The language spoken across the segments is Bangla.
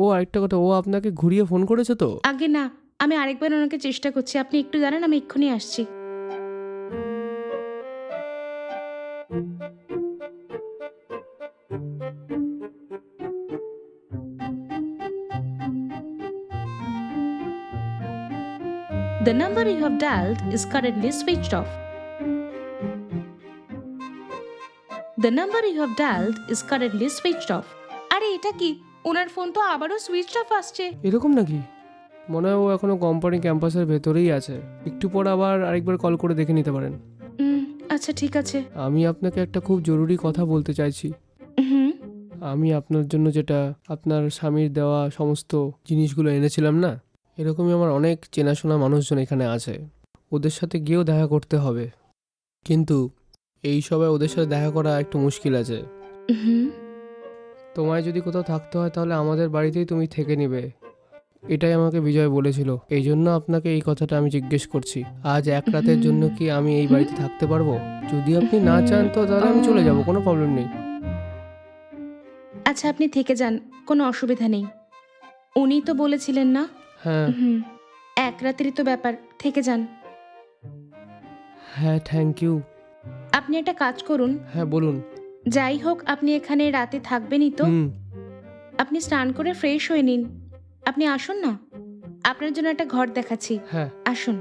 ও আরেকটা কথা ও আপনাকে ঘুরিয়ে ফোন করেছে তো আগে না আমি আরেকবার ওনাকে চেষ্টা করছি আপনি একটু দাঁড়ান আমি এক্ষুনি আসছি The number you have dialed is currently switched off. The number you have dialed is currently switched off. আরে এটা কি ওনার ফোন তো আবারও সুইচ অফ আসছে। এরকম নাকি? মনে হয় ও এখনও কোম্পানি ক্যাম্পাসের ভেতরেই আছে। একটু পর আবার আরেকবার কল করে দেখে নিতে পারেন। উম, আচ্ছা ঠিক আছে। আমি আপনাকে একটা খুব জরুরি কথা বলতে চাইছি। হুম। আমি আপনার জন্য যেটা আপনার স্বামীর দেওয়া সমস্ত জিনিসগুলো এনেছিলাম না এরকমই আমার অনেক চেনাশোনা মানুষজন এখানে আছে। ওদের সাথে গিয়েও দেখা করতে হবে। কিন্তু এই সবাই ওদের সাথে দেখা করা একটু মুশকিল আছে। হুম। তোমায় যদি কোথাও থাকতে হয় তাহলে আমাদের বাড়িতেই তুমি থেকে নেবে। এটাই আমাকে বিজয় বলেছিল। এই জন্য আপনাকে এই কথাটা আমি জিজ্ঞেস করছি। আজ এক রাতের জন্য কি আমি এই বাড়িতে থাকতে পারব? যদি আপনি না চান তো তাহলে আমি চলে যাব কোনো প্রবলেম নেই। আচ্ছা আপনি থেকে যান কোনো অসুবিধা নেই। উনি তো বলেছিলেন না? হ্যাঁ। হুম এক রাতেরই তো ব্যাপার থেকে যান। হ্যাঁ থ্যাংক ইউ আপনি একটা কাজ করুন। হ্যাঁ বলুন। যাই হোক আপনি এখানে রাতে থাকবেনই তো। হুম। আপনি স্নান করে ফ্রেশ হয়ে নিন। আপনি আসুন না? আপনার জন্য একটা ঘর দেখাচ্ছি। হ্যাঁ। আসুন।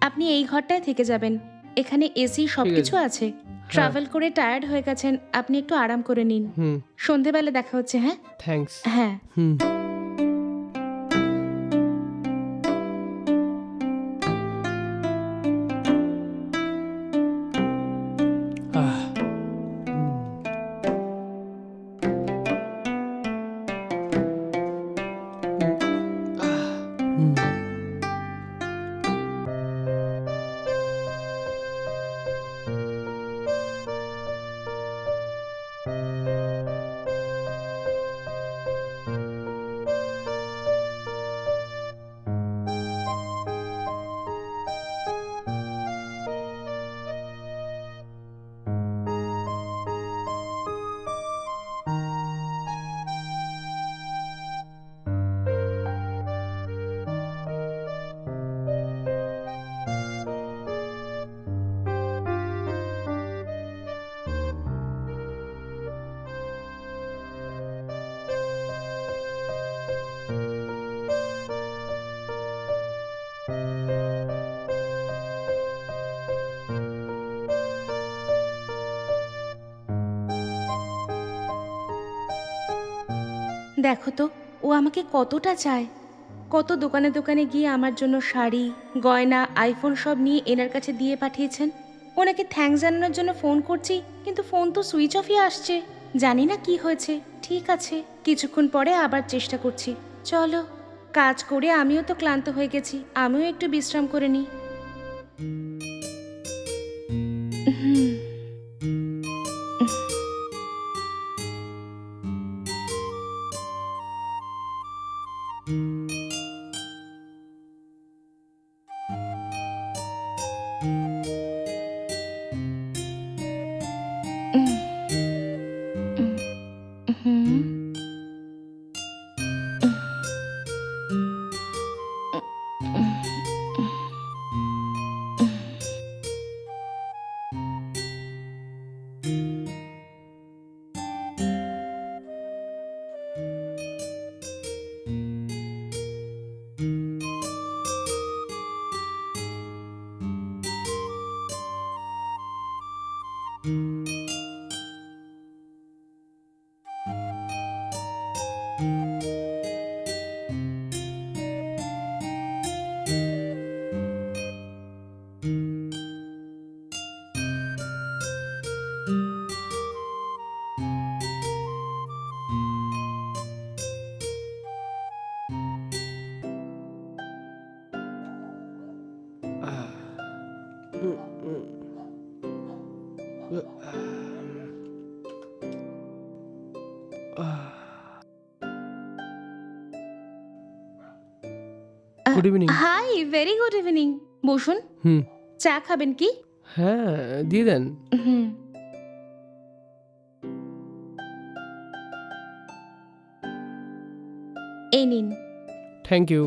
আপনি এই ঘরটায় থেকে যাবেন। এখানে এসি সবকিছু আছে। ট্রাভেল করে টায়ার্ড হয়ে গেছেন। আপনি একটু আরাম করে নিন। হুম। সন্ধেবেলা দেখা হচ্ছে হ্যাঁ? থ্যাঙ্কস। হ্যাঁ। হুম। দেখো তো, ও আমাকে কতটা চায়। কত দোকানে দোকানে গিয়ে আমার জন্য শাড়ি, গয়না আইফোন সব নিয়ে এনার কাছে দিয়ে পাঠিয়েছেন। ওনাকে থ্যাঙ্কস জানানোর জন্য ফোন করছি, কিন্তু ফোন তো সুইচ অফই আসছে। জানি না কি হয়েছে, ঠিক আছে। কিছুক্ষণ পরে আবার চেষ্টা করছি। চলো, কাজ করে আমিও তো ক্লান্ত হয়ে গেছি, আমিও একটু বিশ্রাম করে নিই। হুম। Ah, um, um. আহ, good evening hi very good evening বসুন হুম চা খাবেন কি হ্যাঁ দিয়ে দেন হুম এই নিন থ্যাংক ইউ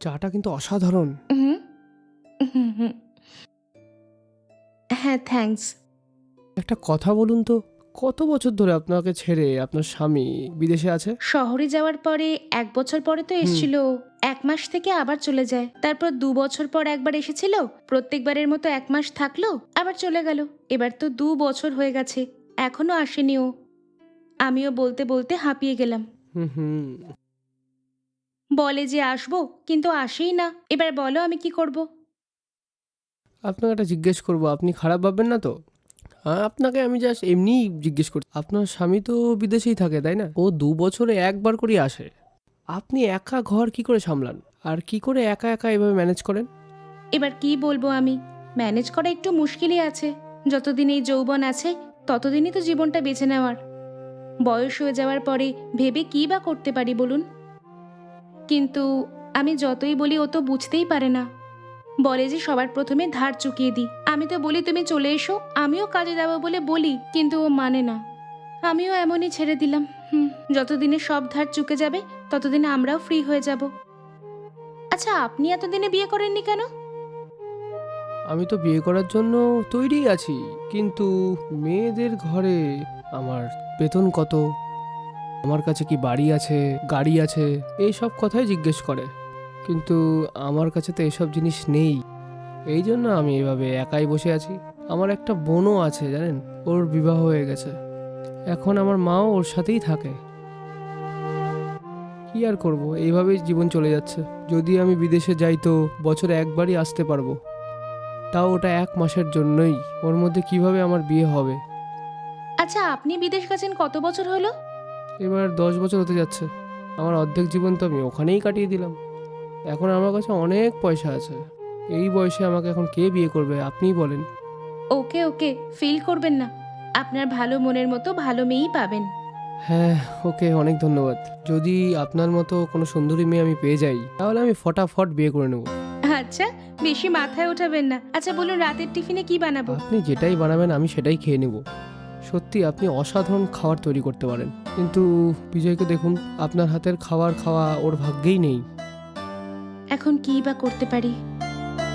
চাটা কিন্তু অসাধারণ। হুম হুম। হ্যাঁ থ্যাঙ্কস একটা কথা বলুন তো কত বছর ধরে আপনাকে ছেড়ে আপনার স্বামী বিদেশে আছে? শহরে যাওয়ার পরে এক বছর পরে তো এসেছিল এক মাস থেকে আবার চলে যায়। তারপর দু বছর পর একবার এসেছিল প্রত্যেকবারের মতো এক মাস থাকল আবার চলে গেল। এবার তো দু বছর হয়ে গেছে এখনও আসেনি ও। আমিও বলতে বলতে হাঁপিয়ে গেলাম। হুম হুম। বলে যে আসব কিন্তু আসেই না। এবার বলো আমি কি করব? আপনাকে একটা জিজ্ঞেস করব আপনি খারাপ ভাববেন না তো? আ- আপনাকে আমি জাস্ট এমনিই জিজ্ঞেস করছি আপনার স্বামী তো বিদেশেই থাকে তাই না? ও দু বছরে একবার করেই আসে। আপনি একা ঘর কি করে সামলান? আর কি করে একা একা এভাবে ম্যানেজ করেন? এবার কি বলব আমি? ম্যানেজ করা একটু মুশকিলই আছে। যতদিন এই যৌবন আছে ততদিনই তো জীবনটা বেছে নেওয়ার। বয়স হয়ে যাওয়ার পরে ভেবে কি বা করতে পারি বলুন? কিন্তু আমি যতই বলি, ও তো বুঝতেই পারে না। বলে যে সবার প্রথমে ধার চুকিয়ে দিই। আমি তো বলি, তুমি চলে এসো। আমিও কাজে যাব বলে বলি, কিন্তু ও মানে না। আমিও এমনই ছেড়ে দিলাম। হুম, যতদিনে সব ধার চুকে যাবে, ততদিনে আমরাও ফ্রি হয়ে যাব। আচ্ছা আপনি এতদিনে বিয়ে করেননি কেন? আমি তো বিয়ে করার জন্য তৈরি আছি, কিন্তু মেয়েদের ঘরে আমার বেতন কত? আমার কাছে কি বাড়ি আছে, গাড়ি আছে? এই সব কথাই জিজ্ঞেস করে। কিন্তু আমার কাছে তো এসব জিনিস নেই। এই জন্য আমি এভাবে একাই বসে আছি। আমার একটা বোনও আছে, জানেন? ওর বিবাহ হয়ে গেছে। এখন আমার মাও ওর সাথেই থাকে। কি আর করব? এইভাবেই জীবন চলে যাচ্ছে। যদি আমি বিদেশে যাই তো বছরে একবারই আসতে পারব। তাও ওটা এক মাসের জন্যই। ওর মধ্যে কীভাবে আমার বিয়ে হবে? আচ্ছা আপনি বিদেশ গেছেন কত বছর হলো? এবার দশ বছর হতে যাচ্ছে। আমার অর্ধেক জীবন তো আমি ওখানেই কাটিয়ে দিলাম। এখন আমার কাছে অনেক পয়সা আছে। এই বয়সে আমাকে এখন কে বিয়ে করবে আপনিই বলেন। ওকে ওকে ফিল করবেন না। আপনার ভালো মনের মতো ভালো মেয়েই পাবেন। হ্যাঁ ওকে অনেক ধন্যবাদ। যদি আপনার মতো কোনো সুন্দরী মেয়ে আমি পেয়ে যাই তাহলে আমি ফটাফট বিয়ে করে নেব। আচ্ছা বেশি মাথায় ওঠাবেন না। আচ্ছা বলুন রাতের টিফিনে কি বানাবো? আপনি যেটাই বানাবেন আমি সেটাই খেয়ে নেব। সত্যি আপনি অসাধারণ খাবার তৈরি করতে পারেন। কিন্তু বিজয়কে দেখুন, আপনার হাতের খাবার খাওয়া ওর ভাগ্যেই নেই। এখন কি বা করতে পারি?